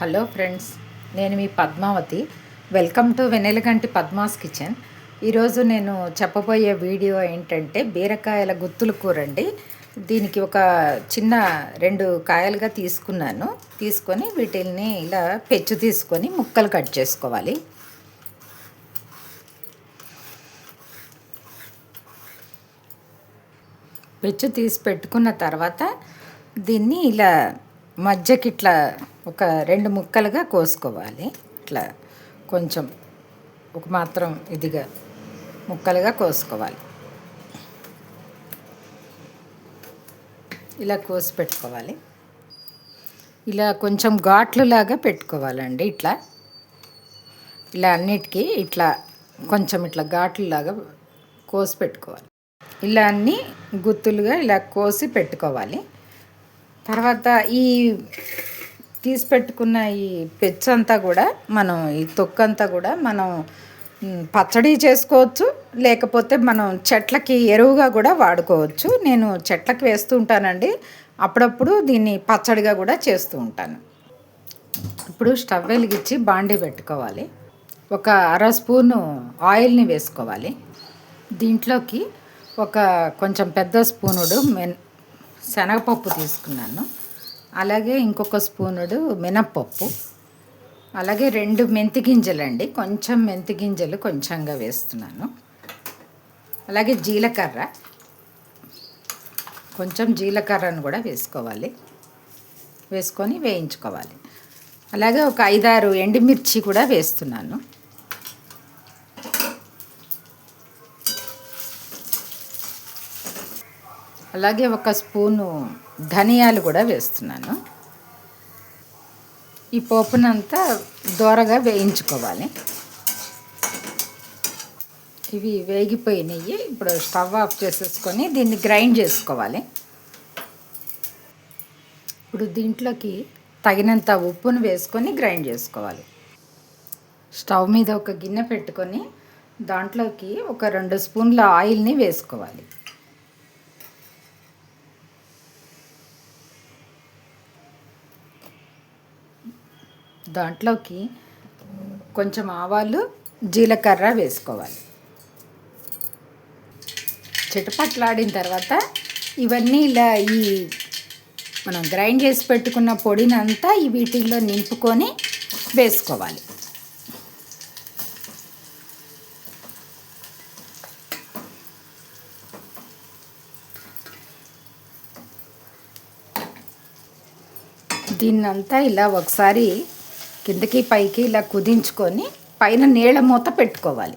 Hello friends నేను మీ Padmavathi. Welcome to Vennelaganti Padma's kitchen. ఈరోజు నేను చెప్పబోయే వీడియో ఏంటంటే బీరకాయల గుత్తులు కూర అండి దీనికి ఒక చిన్న రెండు కాయలుగా తీసుకున్నాను. తీసుకొని వీటిల్ని ఇలా పెచ్చు తీసుకొని ముక్కలు కట్ చేసుకోవాలి. పెచ్చు తీసి పెట్టుకున్న తర్వాత దీన్ని ఇలా మధ్యకి ఇట్లా ఒక రెండు ముక్కలుగా కోసుకోవాలి. ఇట్లా కొంచెం ఒక మాత్రం ఇదిగా ముక్కలుగా కోసుకోవాలి. ఇలా కోసి పెట్టుకోవాలి. ఇలా కొంచెం ఘాట్లులాగా పెట్టుకోవాలండి ఇట్లా. ఇలా అన్నిటికీ ఇట్లా కొంచెం ఇట్లా ఘాట్లులాగా కోసి పెట్టుకోవాలి. ఇలా అన్నీ గుత్తులుగా ఇలా కోసి పెట్టుకోవాలి. తర్వాత ఈ తీసి పెట్టుకున్న ఈ పెచ్చంతా కూడా మనం ఈ తొక్కంతా కూడా మనం పచ్చడి చేసుకోవచ్చు లేకపోతే మనం చెట్లకి ఎరువుగా కూడా వాడుకోవచ్చు. నేను చెట్లకి వేస్తూ ఉంటానండి. అప్పుడప్పుడు దీన్ని పచ్చడిగా కూడా చేస్తూ ఉంటాను. ఇప్పుడు స్టవ్ వెలిగించి బాండీ పెట్టుకోవాలి. ఒక అర స్పూను ఆయిల్ని వేసుకోవాలి. దీంట్లోకి ఒక కొంచెం పెద్ద స్పూనుడు మెన్ శనగపప్పు తీసుకున్నాను. అలాగే ఇంకొక స్పూనుడు మినప్పప్పు. అలాగే రెండు మెంతి గింజలండి కొంచెం మెంతి గింజలు కొంచెంగా వేస్తున్నాను. అలాగే జీలకర్ర. కొంచెం జీలకర్రను కూడా వేసుకోవాలి. వేసుకొని వేయించుకోవాలి. అలాగే ఒక ఐదారు ఎండుమిర్చి కూడా వేస్తున్నాను. అలాగే ఒక స్పూను ధనియాలు కూడా వేస్తున్నాను. ఈ పోపునంతా దోరగా వేయించుకోవాలి. ఇవి వేగిపోయినాయి. ఇప్పుడు స్టవ్ ఆఫ్ చేసేసుకొని దీన్ని గ్రైండ్ చేసుకోవాలి. ఇప్పుడు దీంట్లోకి తగినంత ఉప్పును వేసుకొని గ్రైండ్ చేసుకోవాలి. స్టవ్ మీద ఒక గిన్నె పెట్టుకొని దాంట్లోకి ఒక రెండు స్పూన్ల ఆయిల్ని వేసుకోవాలి. దాంట్లోకి కొంచెం ఆవాలు జీలకర్ర వేసుకోవాలి. చిటపట్లాడిన తర్వాత ఇవన్నీ ఇలా ఈ మనం గ్రైండ్ చేసి పెట్టుకున్న పొడినంతా ఈ వీటిల్లో నింపుకొని వేసుకోవాలి. దీన్నంతా ఇలా ఒకసారి కిందకి పైకి ఇలా కుదించుకొని పైన నీళ్ళ మూత పెట్టుకోవాలి.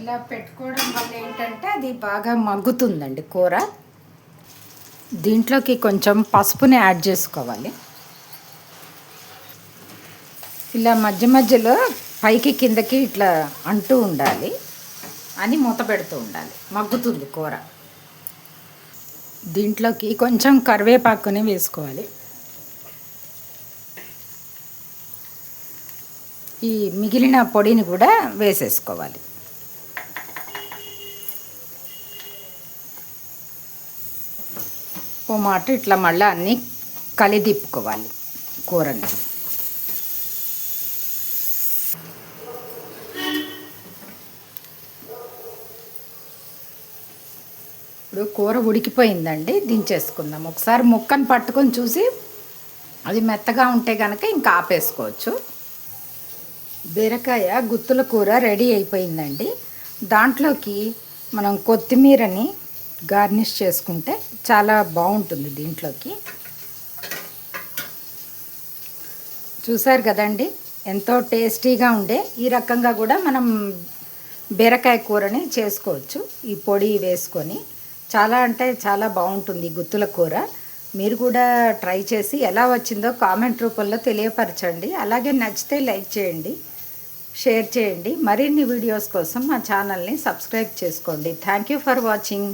ఇలా పెట్టుకోవడం వల్ల ఏంటంటే అది బాగా మగ్గుతుందండి కూర. దీంట్లోకి కొంచెం పసుపుని యాడ్ చేసుకోవాలి. ఇలా మధ్య మధ్యలో పైకి కిందకి ఇట్లా అంటూ ఉండాలి. అని మూత పెడుతూ ఉండాలి. మగ్గుతుంది కూర. దీంట్లోకి కొంచెం కరివేపాకుని వేసుకోవాలి. ఈ మిగిలిన పొడిని కూడా వేసేసుకోవాలి. ఓ మాట ఇట్లా మళ్ళీ అన్నీ కలిదిప్పుకోవాలి కూరని. కూర ఉడికిపోయిందండి దించేసుకుందాం. ఒకసారి ముక్కను పట్టుకొని చూసి అది మెత్తగా ఉంటే కనుక ఇంకా ఆపేసుకోవచ్చు. బీరకాయ గుత్తుల కూర రెడీ అయిపోయిందండి. దాంట్లోకి మనం కొత్తిమీరని గార్నిష్ చేసుకుంటే చాలా బాగుంటుంది దీంట్లోకి. చూసారు కదండి ఎంతో టేస్టీగా ఉండే ఈ రకంగా కూడా మనం బీరకాయ కూరని చేసుకోవచ్చు. ఈ పొడి వేసుకొని చాలా అంటే చాలా బాగుంటుంది గుత్తుల కూర. మీరు కూడా ట్రై చేసి ఎలా వచ్చిందో కామెంట్ రూపంలో తెలియపరచండి. అలాగే నచ్చితే లైక్ చేయండి షేర్ చేయండి. మరిన్ని వీడియోస్ కోసం మా ఛానల్ని సబ్స్క్రైబ్ చేసుకోండి. Thank you for watching